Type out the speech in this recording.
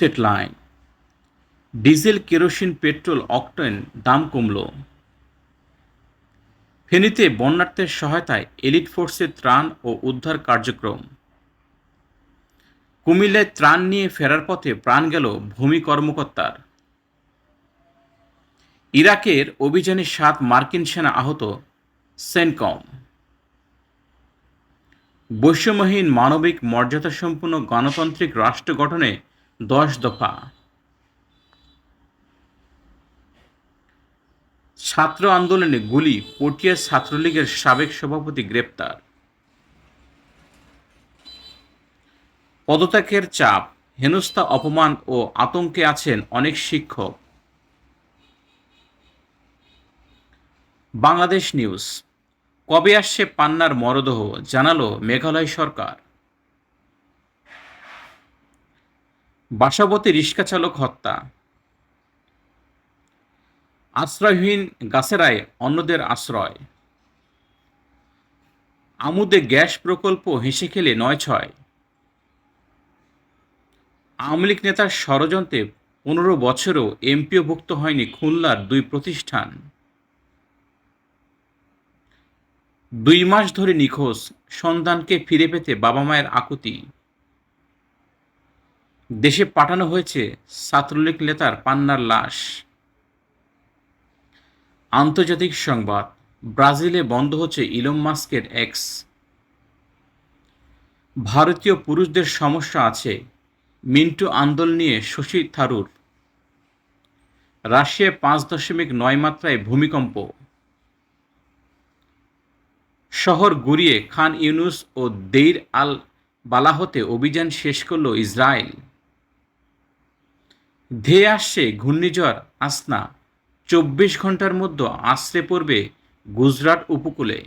News line. Diesel kerosene, petrol, octane দাম কমল। ফেনীতে বন্যার্থের সহায়তায় এলিট ফোর্সের ত্রাণ ও উদ্ধার কার্যক্রম। কুমিল্লায় ত্রাণ নিয়ে ফেরার পথে প্রাণ গেল ভূমি কর্মকর্তার। ইরাকের অভিযানে সাত মার্কিন সেনা আহত সেনকম। বৈষম্যহীন মানবিক মর্যাদাসম্পন্ন গণতান্ত্রিক রাষ্ট্র গঠনে দশ দফা। ছাত্র আন্দোলনে গুলি পটিয়া ছাত্রলীগের সাবেক সভাপতি গ্রেপ্তার। পদত্যাগের চাপ, হেনস্থা, অপমান ও আতঙ্কে আছেন অনেক শিক্ষক। বাংলাদেশ নিউজ। কবে আসছে পান্নার মরদেহ, জানালো মেঘালয় সরকার। বাসাবতী রিক্সা চালক হত্যা। আশ্রয়হীন গাছেরায় অন্যদের আশ্রয়। আমুদে গ্যাস প্রকল্প হেসে খেলে নয় ছয়। আওয়ামী লীগ নেতার ষড়যন্ত্রে পনেরো বছরও এমপিওভুক্ত হয়নি খুলনার দুই প্রতিষ্ঠান। দুই মাস ধরে নিখোঁজ, সন্তানকে ফিরে পেতে বাবা মায়ের আকুতি। দেশে পাঠানো হয়েছে ছাত্রলীগ নেতার পান্নার লাশ। আন্তর্জাতিক সংবাদ, ব্রাজিলে বন্ধ হচ্ছে ইলম মাস্কের এক্স। ভারতীয় পুরুষদের সমস্যা আছে, মিন্টু আন্দোলন নিয়ে শশী থারুর। রাশিয়ায় পাঁচ দশমিক নয় মাত্রায় ভূমিকম্প। শহর গুড়িয়ে খান ইউনুস ও দেইর আল বালাহতে অভিযান শেষ করল ইসরায়েল। ধেয়ে আসছে ঘূর্ণিঝড় আসনা। চব্বিশ ঘণ্টার মধ্যে আশ্রে পড়বে গুজরাট উপকূলে।